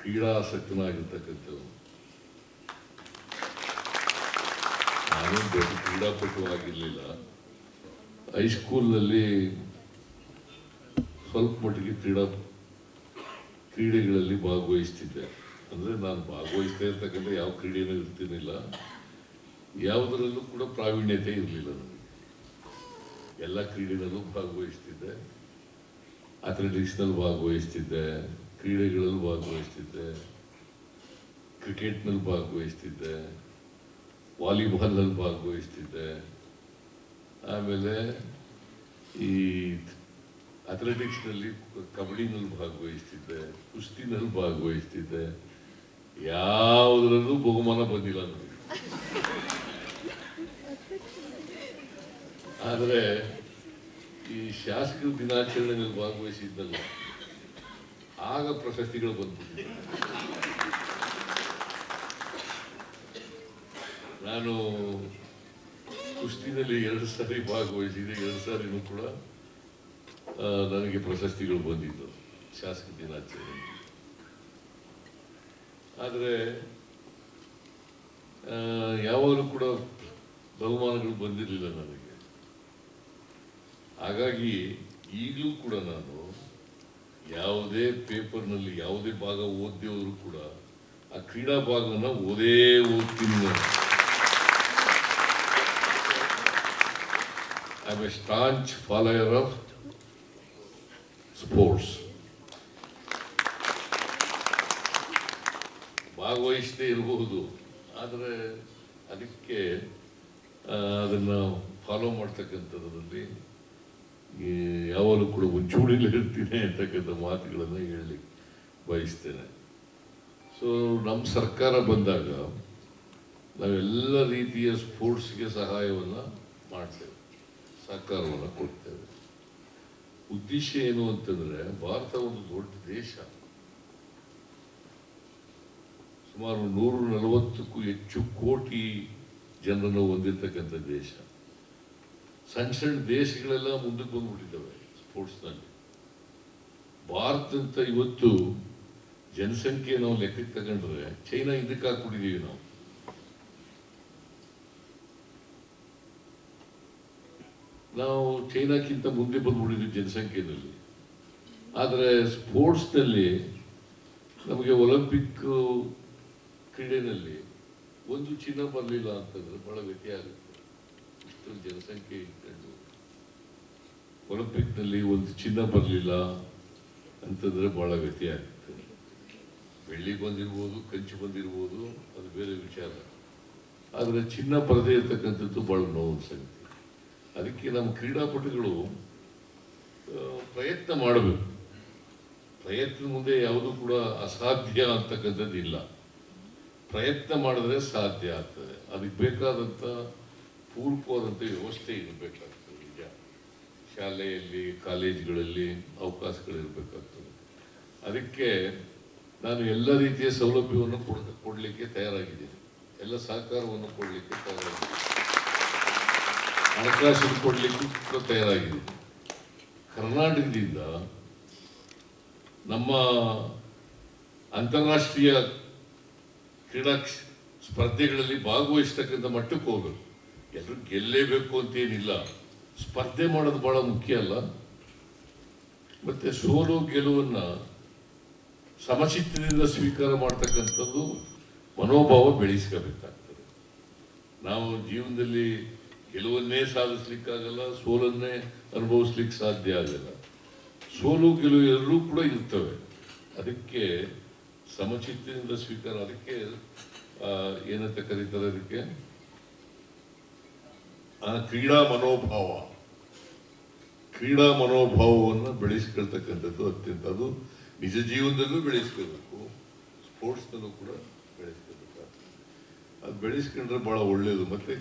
ಕ್ರೀಡಾಸಕ್ತನಾಗಿರ್ತಕ್ಕಂಥವ್ರು. ನಾನು ದೊಡ್ಡ ಕ್ರೀಡಾಪಟು ಆಗಿರಲಿಲ್ಲ. ಹೈಸ್ಕೂಲ್ನಲ್ಲಿ ಸ್ವಲ್ಪ ಮಟ್ಟಿಗೆ ಕ್ರೀಡಾ ಕ್ರೀಡೆಗಳಲ್ಲಿ ಭಾಗವಹಿಸ್ತಿದ್ದೆ. ಅಂದರೆ ನಾನು ಭಾಗವಹಿಸ್ತಾ ಇರ್ತಕ್ಕಂಥ ಯಾವ ಕ್ರೀಡೆನೂ ಇರ್ತಿರ್ಲಿಲ್ಲ. ಯಾವುದರಲ್ಲೂ ಕೂಡ ಪ್ರಾವೀಣ್ಯತೆ ಇರಲಿಲ್ಲ ನನಗೆ. ಎಲ್ಲ ಕ್ರೀಡೆಗಳಲ್ಲೂ ಭಾಗವಹಿಸ್ತಿದ್ದೆ. ಅಥ್ಲೆಟಿಕ್ಸ್ನಲ್ಲಿ ಭಾಗವಹಿಸ್ತಿದ್ದೆ. ಕ್ರೀಡೆಗಳಲ್ಲಿ ಭಾಗವಹಿಸ್ತಿದ್ದೆ. ಕ್ರಿಕೆಟ್ನಲ್ಲಿ ಭಾಗವಹಿಸ್ತಿದ್ದೆ. ವಾಲಿಬಾಲ್ನಲ್ಲಿ ಭಾಗವಹಿಸ್ತಿದ್ದೆ. ಆಮೇಲೆ ಈ ಅಥ್ಲೆಟಿಕ್ಸ್ನಲ್ಲಿ ಕಬಡ್ಡಿನಲ್ಲಿ ಭಾಗವಹಿಸ್ತಿದ್ದೆ. ಕುಸ್ತಿನಲ್ಲಿ ಭಾಗವಹಿಸ್ತಿದ್ದೆ. ಯಾವುದರಲ್ಲೂ ಬಹುಮಾನ ಬಂದಿಲ್ಲ ನನಗೆ ಆದರೆ ಈ ಶಾಸಕರ ದಿನಾಚರಣೆಯಲ್ಲಿ ಭಾಗವಹಿಸಿದ್ದಲ್ಲ. ಆಗ ಪ್ರಶಸ್ತಿಗಳು ಬಂದ್ಬಿಟ್ಟಿದೆ ನಾನು ಕುಸ್ತಿನಲ್ಲಿ ಎರಡು ಸಾರಿ ಭಾಗವಹಿಸಿದೆ, ಎರಡು ಸಾರಿನೂ ಕೂಡ ನನಗೆ ಪ್ರಶಸ್ತಿಗಳು ಬಂದಿದ್ದು, ಶಾಸಕ ದಿನಾಚರಣೆ. ಆದರೆ ಯಾವಾಗಲೂ ಕೂಡ ಬಹುಮಾನಗಳು ಬಂದಿರಲಿಲ್ಲ ನನಗೆ. ಹಾಗಾಗಿ ಈಗಲೂ ಕೂಡ ನಾನು ಯಾವುದೇ ಪೇಪರ್ನಲ್ಲಿ ಯಾವುದೇ ಭಾಗ ಓದ್ದೇ ಕೂಡ ಆ ಕ್ರೀಡಾ ಭಾಗನ ಓದೇ ಓದ್ತೀನಿ I a staunch follower of sports ಭಾಗವಹಿಸದೇ ಇರಬಹುದು ಆದರೆ ಅದಕ್ಕೆ ಅದನ್ನು ಫಾಲೋ ಮಾಡ್ತಕ್ಕಂಥದ್ರಲ್ಲಿ ಯಾವಾಗಲೂ ಕೂಡ ಇರ್ತೀನಿ ಅಂತಕ್ಕಂಥ ಮಾತುಗಳನ್ನು ಹೇಳಿ ಬಯಸ್ತೇನೆ. ಸೊ ನಮ್ಮ ಸರ್ಕಾರ ಬಂದಾಗ ನಾವೆಲ್ಲ ರೀತಿಯ ಸ್ಪೋರ್ಟ್ಸ್ಗೆ ಸಹಾಯವನ್ನು ಮಾಡ್ತೇವೆ ಸಹಕಾರವನ್ನು ಕೊಡ್ತೇವೆ. ಉದ್ದೇಶ ಏನು ಅಂತಂದರೆ ಭಾರತ ಒಂದು ದೊಡ್ಡ ದೇಶ. ಸುಮಾರು ನೂರ ನಲವತ್ತಕ್ಕೂ ಹೆಚ್ಚು ಕೋಟಿ ಜನರನ್ನು ಹೊಂದಿರತಕ್ಕಂಥ ದೇಶ. ಸಣ್ಣ ಸಣ್ಣ ದೇಶಗಳೆಲ್ಲ ಮುಂದಕ್ಕೆ ಬಂದ್ಬಿಟ್ಟಿದ್ದಾವೆ, ಸ್ಪೋರ್ಟ್ಸ್ನಲ್ಲಿ. ಭಾರತ ಅಂತ ಇವತ್ತು ಜನಸಂಖ್ಯೆ ನಾವು ಲೆಕ್ಕಕ್ಕೆ ತಗೊಂಡ್ರೆ, ಚೈನಾ ಹಿಂದಕ್ಕೆ ಹಾಕ್ಬಿಟ್ಟಿದೀವಿ ನಾವು. ನಾವು ಚೈನಾಕ್ಕಿಂತ ಮುಂದೆ ಬಂದ್ಬಿಟ್ಟಿದ್ವಿ ಜನಸಂಖ್ಯೆಯಲ್ಲಿ ಆದರೆ ಸ್ಪೋರ್ಟ್ಸ್ನಲ್ಲಿ ನಮಗೆ ಒಲಿಂಪಿಕ್ ಕ್ರೀಡೆಯಲ್ಲಿ ಒಂದು ಚಿನ್ನ ಬರಲಿಲ್ಲ ಅಂತಂದ್ರೆ ಬಹಳ ವ್ಯತ್ಯಾಸ. ಆಗುತ್ತೆ ಇಷ್ಟೊಂದು ಜನಸಂಖ್ಯೆ ಇಟ್ಕೊಂಡು ಒಲಿಂಪಿಕ್ನಲ್ಲಿ ಒಂದು ಚಿನ್ನ ಬರಲಿಲ್ಲ ಅಂತಂದ್ರೆ ಬಹಳ ವ್ಯತಿ ಆಗುತ್ತೆ ಬೆಳ್ಳಿ ಬಂದಿರ್ಬೋದು, ಕಂಚು ಬಂದಿರ್ಬೋದು, ಅದು ಬೇರೆ ವಿಚಾರ. ಆದರೆ ಚಿನ್ನ ಬರದೇ ಇರ್ತಕ್ಕಂಥದ್ದು ಬಹಳ ನೋವು ಸಂಗತಿ. ಅದಕ್ಕೆ ನಮ್ಮ ಕ್ರೀಡಾಪಟುಗಳು ಪ್ರಯತ್ನ ಮಾಡಬೇಕು. ಪ್ರಯತ್ನ ಮುಂದೆ ಯಾವುದು ಕೂಡ ಅಸಾಧ್ಯ ಅಂತಕ್ಕಂಥದ್ದು ಇಲ್ಲ ಪ್ರಯತ್ನ ಮಾಡಿದ್ರೆ ಸಾಧ್ಯ ಆಗ್ತದೆ. ಅದಕ್ಕೆ ಬೇಕಾದಂಥ ಪೂರ್ವವಾದಂಥ ವ್ಯವಸ್ಥೆ ಇರಬೇಕಾಗ್ತದೆ. ಈಗ ಶಾಲೆಯಲ್ಲಿ, ಕಾಲೇಜುಗಳಲ್ಲಿ ಅವಕಾಶಗಳಿರಬೇಕಾಗ್ತದೆ. ಅದಕ್ಕೆ ನಾನು ಎಲ್ಲ ರೀತಿಯ ಸೌಲಭ್ಯವನ್ನು ಕೊಡ ಕೊಡಲಿಕ್ಕೆ ತಯಾರಾಗಿದ್ದೀನಿ. ಎಲ್ಲ ಸಹಕಾರವನ್ನು ಕೊಡಲಿಕ್ಕೆ ತಯಾರಾಗಿದ್ದೀನಿ. ಹಣಕಾಸು ಕೊಡಲಿಕ್ಕೆ ಕೂಡ ತಯಾರಾಗಿದ್ದೀನಿ. ಕರ್ನಾಟಕದಿಂದ ನಮ್ಮ ಅಂತಾರಾಷ್ಟ್ರೀಯ ಕ್ರೀಡಾ ಸ್ಪರ್ಧೆಗಳಲ್ಲಿ ಭಾಗವಹಿಸ್ತಕ್ಕಂಥ ಮಟ್ಟಕ್ಕೆ ಹೋಗಬೇಕು ಎಲ್ಲರೂ ಗೆಲ್ಲೇಬೇಕು ಅಂತೇನಿಲ್ಲ. ಸ್ಪರ್ಧೆ ಮಾಡೋದು ಬಹಳ ಮುಖ್ಯ ಅಲ್ಲ. ಮತ್ತೆ ಸೋಲು ಗೆಲುವನ್ನ ಸಮಚಿತ್ತದಿಂದ ಸ್ವೀಕಾರ ಮಾಡ್ತಕ್ಕಂಥದ್ದು ಮನೋಭಾವ ಬೆಳೆಸ್ಕೋಬೇಕಾಗ್ತದೆ. ನಾವು ಜೀವನದಲ್ಲಿ ಗೆಲುವನ್ನೇ ಸಾಧಿಸ್ಲಿಕ್ಕಾಗಲ್ಲ, ಸೋಲನ್ನೇ ಅನುಭವಿಸ್ಲಿಕ್ಕೆ ಸಾಧ್ಯ ಆಗಲ್ಲ. ಸೋಲು, ಗೆಲುವು ಎಲ್ಲರೂ ಕೂಡ ಇರ್ತವೆ. ಅದಕ್ಕೆ ಸಮಚಿತ್ತದಿಂದ ಸ್ವೀಕಾರ, ಅದಕ್ಕೆ ಏನಂತ ಕರೀತಾರೆ ಅದಕ್ಕೆ? ಕ್ರೀಡಾ ಮನೋಭಾವ, ಕ್ರೀಡಾ ಮನೋಭಾವವನ್ನು ಬೆಳೆಸ್ಕೊಳ್ತಕ್ಕಂಥದ್ದು ಅತ್ಯಂತ. ಅದು ನಿಜ ಜೀವನದಲ್ಲೂ ಬೆಳೆಸ್ಕೋಬೇಕು ಸ್ಪೋರ್ಟ್ಸ್ನಲ್ಲೂ ಕೂಡ ಬೆಳೆಸ್ಕೋಬೇಕು ಅದು ಬೆಳೆಸ್ಕೊಂಡ್ರೆ ಬಹಳ ಒಳ್ಳೆಯದು ಮತ್ತೆ